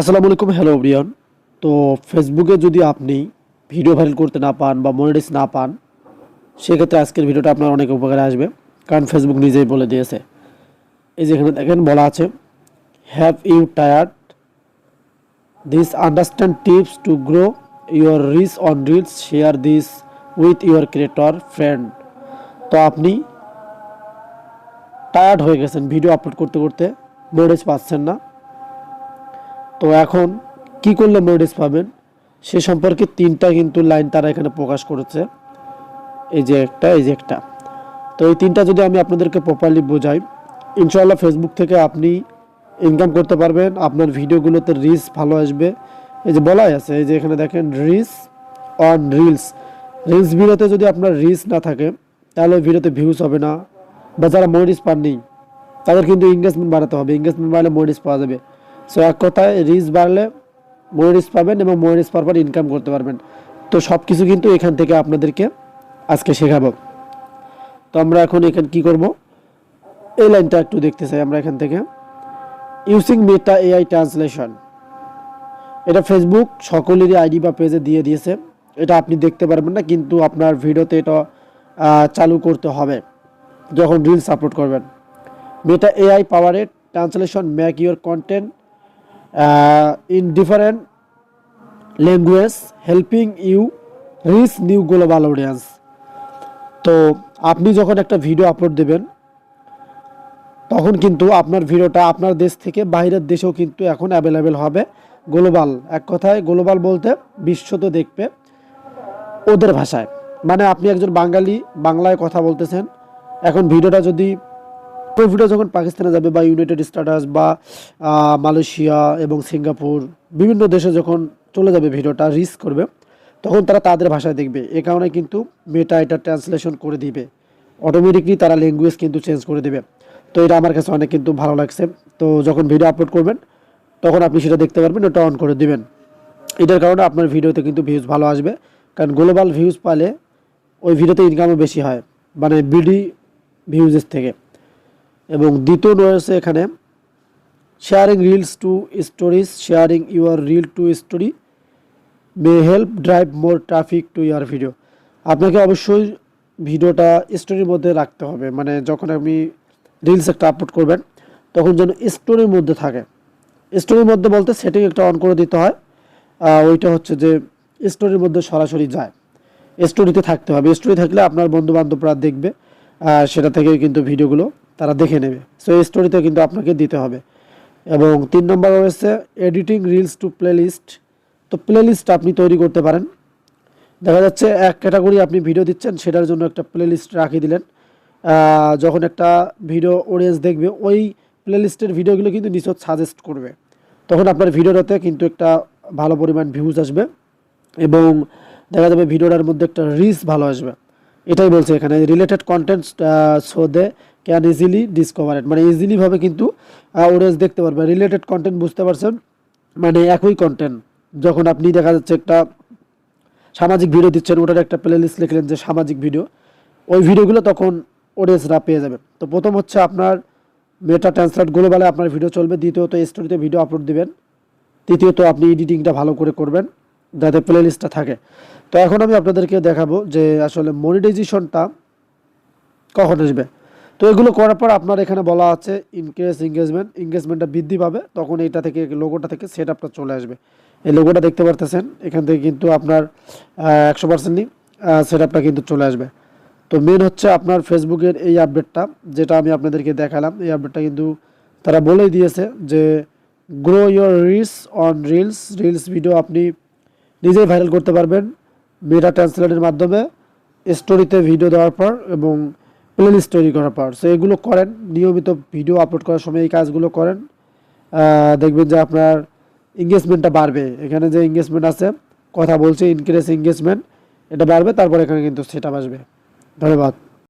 আসসালামু আলাইকুম, hello Brian তো ফেসবুকে যদি আপনি ভিডিও ভাইরাল করতে না পান বা মনিটাইজ না পান, সেক্ষেত্রে আজকের ভিডিওটা আপনার অনেক উপকারে আসবে, কারণ ফেসবুক নিজেই বলে দিয়েছে। এই যে এখানে দেখেন, বলা আছে have you tired this understand tips to grow your reach on reels share this with your creator friend তো আপনি টায়ার্ড হয়ে গেছেন ভিডিও আপলোড করতে করতে মনিটাইজ পাচ্ছেন না। তো এখন কি করলে মনিটাইজ পাবেন? সে সম্পর্কে তিনটা কিন্তু লাইন তারা এখানে প্রকাশ করেছে। এই যে একটা, এই যে একটা। তো এই তিনটা যদি আমি আপনাদেরকে প্রপারলি বোঝাই, ইনশাআল্লাহ ফেসবুক থেকে আপনি ইনকাম করতে পারবেন। আপনার ভিডিওগুলোতে রিচ ভালো আসবে। এই যে বলাই আছে, এই যে এখানে দেখেন রিচ অন রিলস রিলস ভিডিওতে যদি আপনার রিচ না থাকে, তাহলে ভিডিওতে ভিউজ হবে না। বা যারা মনিটাইজ পাননি, তাদের কিন্তু এঙ্গেজমেন্ট বাড়াতে হবে। এঙ্গেজমেন্ট বাড়লে মনিটাইজ পাওয়া যাবে। সো এক কথায় রিচ বাড়লে মনিটাইজ পাবেন এবং মনিটাইজ পাওয়ার পর ইনকাম করতে পারবেন। তো সব কিছু কিন্তু এখান থেকে আপনাদেরকে আজকে শেখাবো। তো আমরা এখন এখানে কি করব? এই লাইনটা একটু দেখতে চাই আমরা এখান থেকে। ইউজিং মেটা এআই ট্রান্সলেশন এটা ফেসবুক সকলেরই আইডি বা পেজে দিয়ে দিয়েছে। এটা আপনি দেখতে পারবেন না, কিন্তু আপনার ভিডিওতে এটা চালু করতে হবে। যখন রিলস আপলোড করবেন। Meta AI powered translation make your content in different language helping you reach new global audience তো আপনি যখন একটা ভিডিও আপলোড দেবেন, তখন কিন্তু আপনার ভিডিওটা আপনার দেশ থেকে বাইরের দেশেও কিন্তু এখন অ্যাভেলেবেল হবে। গ্লোবাল এক কথায় গ্লোবাল বলতে বিশ্ব তো দেখবে ওদের ভাষায়। মানে আপনি একজন বাঙালি, বাংলায় কথা বলতেছেন, এখন ভিডিওটা যদি ভিডিও যখন পাকিস্তানে যাবে বা ইউনাইটেড স্টেটাস বা মালয়েশিয়া এবং সিঙ্গাপুর, বিভিন্ন দেশে যখন চলে যাবে ভিডিওটা রিস করবে, তখন তারা তাদের ভাষায় দেখবে। এ কারণে কিন্তু মেটা এটা ট্রান্সলেশন করে দিবে। অটোমেটিকলি তারা ল্যাঙ্গুয়েজ কিন্তু চেঞ্জ করে দিবে। তো এটা আমার কাছে অনেক কিন্তু ভালো লাগছে। তো যখন ভিডিও আপলোড করবেন, তখন আপনি সেটা দেখতে পারবেন, ওটা অন করে দিবেন। এটার কারণে আপনার ভিডিওতে কিন্তু ভিউজ ভালো আসবে। কারণ গ্লোবাল ভিউজ পালে ওই ভিডিওতে ইনকামও বেশি হয় মানে বিডি ভিউজের থেকে। এবং দ্বিতীয় রয়েছে এখানে sharing reels to stories sharing your reel to story may help drive more traffic to your video আপনাকে অবশ্যই ভিডিওটা স্টোরির মধ্যে রাখতে হবে। মানে যখন আপনি রিলস একটা আপলোড করবেন, তখন যেন স্টোরির মধ্যে থাকে। স্টোরির মধ্যে বলতে সেটিং একটা অন করে দিতে হয়। ওইটা হচ্ছে যে স্টোরির মধ্যে সরাসরি যায়। স্টোরিতে থাকতে হবে। স্টোরি থাকলে আপনার বন্ধু বান্ধবরা দেখবে সেটা থেকে কিন্তু ভিডিওগুলো তারা দেখে নেবে। সো এই স্টোরিতে কিন্তু আপনাকে দিতে হবে। এবং তিন নম্বর রয়েছে এডিটিং রিলস টু প্লেলিস্ট তো প্লেলিস্ট আপনি তৈরি করতে পারেন। দেখা যাচ্ছে এক ক্যাটাগরি আপনি ভিডিও দিচ্ছেন, সেটার জন্য একটা প্লেলিস্ট রাখিয়ে দিলেন। যখন একটা ভিডিও অডিয়েন্স দেখবে, ওই প্লেলিস্টের ভিডিওগুলো কিন্তু নিচত সাজেস্ট করবে। তখন আপনার ভিডিওটাতে কিন্তু একটা ভালো পরিমাণ ভিউজ আসবে এবং দেখা যাবে ভিডিওটার মধ্যে একটা রিচ ভালো আসবে। এটাই বলছে এখানে related content so they can easily discover it মানে ইজিলিভাবে কিন্তু অডিয়েন্স দেখতে পারবে। রিলেটেড কন্টেন্ট বুঝতে পারছেন? মানে একই কন্টেন্ট যখন আপনি দেখা যাচ্ছে একটা সামাজিক ভিডিও দিচ্ছেন, ওটার একটা প্লে লিস্ট লিখলেন যে সামাজিক ভিডিও ওই ভিডিওগুলো তখন অডিয়েন্সরা পেয়ে যাবে। তো প্রথম হচ্ছে আপনার মেটা ট্রান্সলেট গ্লোবালে আপনার ভিডিও চলবে। দ্বিতীয়ত স্টোরিতে ভিডিও আপলোড দিবেন। তৃতীয়ত আপনি এডিটিংটা ভালো করে করবেন, যাতে প্লে লিস্টটা থাকে। তো এখন আমি আপনাদেরকে দেখাবো যে আসলে মনিটাইজেশনটা কখন আসবে। তো এগুলো করার পর আপনার এখানে বলা আছে ইনক্রিজ এঙ্গেজমেন্ট এঙ্গেজমেন্টটা বৃদ্ধি পাবে। তখন এইটা থেকে লোগোটা থেকে সেট আপটা চলে আসবে। এই লোগোটা দেখতে পারতেছেন, এখান থেকে কিন্তু আপনার একশো পার্সেন্টই সেট আপটা কিন্তু চলে আসবে। তো মেন হচ্ছে আপনার ফেসবুকের এই আপডেটটা, যেটা আমি আপনাদেরকে দেখালাম। এই আপডেটটা কিন্তু তারা বলেই দিয়েছে যে grow your reels on reels reels video আপনি নিজেই ভাইরাল করতে পারবেন। মেটা ট্রান্সলেটের মাধ্যমে স্টোরিতে ভিডিও দেওয়ার পর এবং প্লেলিস্ট তৈরি করার পর। সো এগুলো করেন, নিয়মিত ভিডিও আপলোড করার সময় এই কাজগুলো করেন। দেখবেন যে আপনার এঙ্গেজমেন্টটা বাড়বে। এখানে যে এঙ্গেজমেন্ট আছে, কথা বলছে ইনক্রিজ এঙ্গেজমেন্ট এটা বাড়বে, তারপর এখানে কিন্তু সেটা আসবে। ধন্যবাদ।